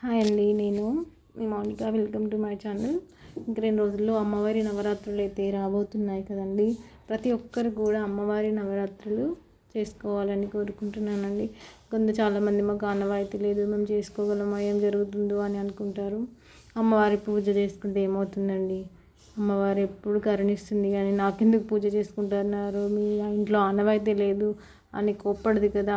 Hi అండి నేను మీ Mounika. Welcome to my channel ఇంక రెండు రోజుల్లో అమ్మవారి నవరాత్రులు అయితే రాబోతున్నాయి కదండి. ప్రతి ఒక్కరు కూడా అమ్మవారి నవరాత్రులు చేసుకోవాలని కోరుకుంటున్నానండి. కొంత చాలామంది మాకు ఆనవాయితీ లేదు మేము చేసుకోగలమా ఏం జరుగుతుందో అని అనుకుంటారు. అమ్మవారి పూజ చేసుకుంటే ఏమవుతుందండి? అమ్మవారు ఎప్పుడు కరుణిస్తుంది కానీ నాకెందుకు పూజ చేసుకుంటున్నారు? మీ ఇంట్లో ఆనవాయితీ లేదు అని కోప్పడదు కదా.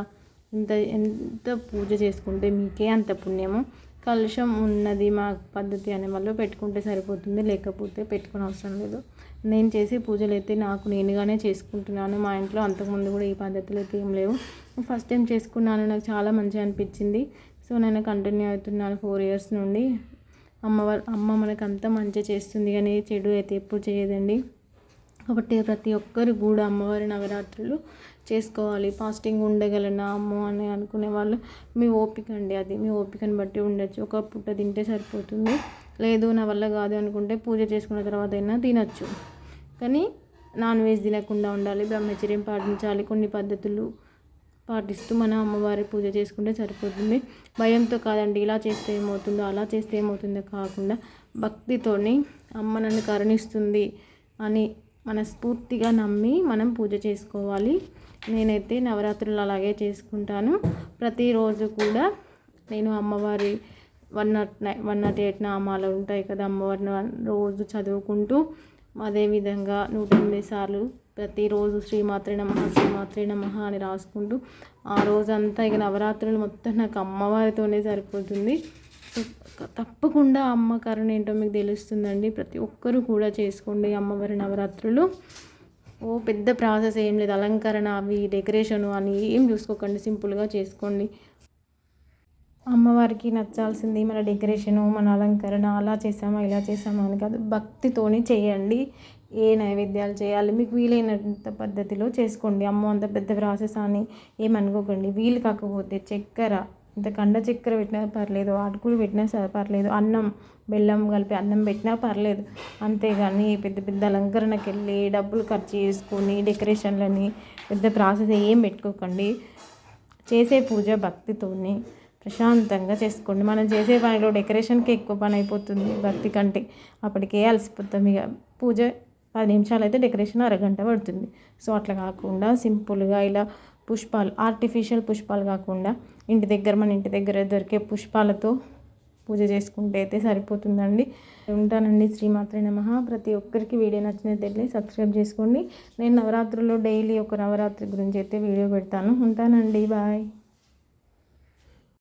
ఇంత ఎంత పూజ చేసుకుంటే మీకే అంత పుణ్యము? కలుషం ఉన్నది మా పద్ధతి అనే వాళ్ళు పెట్టుకుంటే సరిపోతుంది లేకపోతే పెట్టుకుని అవసరం లేదు. నేను చేసే పూజలు అయితే నాకు నేనుగానే చేసుకుంటున్నాను. మా ఇంట్లో అంతకుముందు కూడా ఈ పద్ధతులు అయితే ఏం లేవు. ఫస్ట్ టైం చేసుకున్నాను నాకు చాలా మంచిగా అనిపించింది. సో నేను కంటిన్యూ అవుతున్నాను ఫోర్ ఇయర్స్ నుండి. అమ్మ అమ్మ మనకు అంత మంచి చేస్తుంది కానీ చెడు అయితే ఎప్పుడు చేయదండి. కాబట్టి ప్రతి ఒక్కరు కూడా అమ్మవారి నవరాత్రులు చేసుకోవాలి. ఫాస్టింగ్ ఉండగలనా అమ్మో అని అనుకునే వాళ్ళు మీ ఓపిక అండి అది. మీ ఓపికను బట్టి ఉండొచ్చు. ఒక పుట్ట తింటే సరిపోతుంది. లేదు నా వల్ల కాదు అనుకుంటే పూజ చేసుకున్న తర్వాత అయినా తినచ్చు. కానీ నాన్ వెజ్ తినకుండా ఉండాలి. బ్రహ్మచర్యం పాటించాలి. కొన్ని పద్ధతులు పాటిస్తూ మన అమ్మవారి పూజ చేసుకుంటే సరిపోతుంది. భయంతో కాదండి ఇలా చేస్తే ఏమవుతుందో అలా చేస్తే ఏమవుతుందో కాకుండా భక్తితోని అమ్మ నన్ను కరుణిస్తుంది అని మనస్ఫూర్తిగా నమ్మి మనం పూజ చేసుకోవాలి. నేనైతే నవరాత్రులు అలాగే చేసుకుంటాను. ప్రతిరోజు కూడా నేను అమ్మవారి one nought nine one nought eight నామాలు ఉంటాయి కదా అమ్మవారిని రోజు చదువుకుంటూ అదేవిధంగా నూట ఎనిమిది సార్లు ప్రతిరోజు శ్రీమాత్రే నమ శ్రీమాత్రే నమ అని రాసుకుంటూ ఆ రోజంతా ఇక నవరాత్రులు మొత్తం నాకు అమ్మవారితోనే సరిపోతుంది. తప్పకుండా అమ్మ కరుణ ఏంటో మీకు తెలుస్తుందండి. ప్రతి ఒక్కరూ కూడా చేసుకోండి అమ్మవారి నవరాత్రులు. ఓ పెద్ద ప్రాసెస్ ఏం లేదు. అలంకరణ అవి డెకరేషన్ అని ఏం చూసుకోకండి. సింపుల్గా చేసుకోండి. అమ్మవారికి నచ్చాల్సింది మన డెకరేషను మన అలంకరణ. అలా చేసామా ఇలా చేసామా అని కాదు. భక్తితోనే చేయండి. ఏ నైవేద్యాలు చేయాలి? మీకు వీలైనంత పద్ధతిలో చేసుకోండి. అమ్మ అంత పెద్ద ప్రాసెస్ అని ఏమనుకోకండి వీలు కాకపోతే చక్కెర ఇంత కండ చక్కెర పెట్టినా పర్లేదు అటుకులు పెట్టినా సరే పర్లేదు అన్నం బెల్లం కలిపి అన్నం పెట్టినా పర్లేదు. అంతేగాని పెద్ద పెద్ద అలంకరణకి వెళ్ళి డబ్బులు ఖర్చు చేసుకొని డెకరేషన్లని పెద్ద ప్రాసెస్ ఏం పెట్టుకోకండి. చేసే పూజ భక్తితోని ప్రశాంతంగా చేసుకోండి. మనం చేసే పనిలో డెకరేషన్కి ఎక్కువ పని అయిపోతుంది భక్తి కంటే. అప్పటికే అలసిపోతాం ఇక. పూజ పది నిమిషాలు అయితే డెకరేషన్ అరగంట పడుతుంది. సో అట్లా కాకుండా సింపుల్గా ఇలా పుష్పాలు ఆర్టిఫిషియల్ పుష్పాలు కాకుండా ఇంటి దగ్గర మన ఇంటి దగ్గర దొరికే పుష్పాలతో పూజ చేసుకుంటే అయితే సరిపోతుందండి. ఉంటానండి శ్రీమాత్రే నమ. ప్రతి ఒక్కరికి వీడియో నచ్చినట్లయితే సబ్స్క్రైబ్ చేసుకోండి. నేను నవరాత్రుల్లో డైలీ ఒక నవరాత్రి గురించి అయితే వీడియో పెడతాను. ఉంటానండి. బాయ్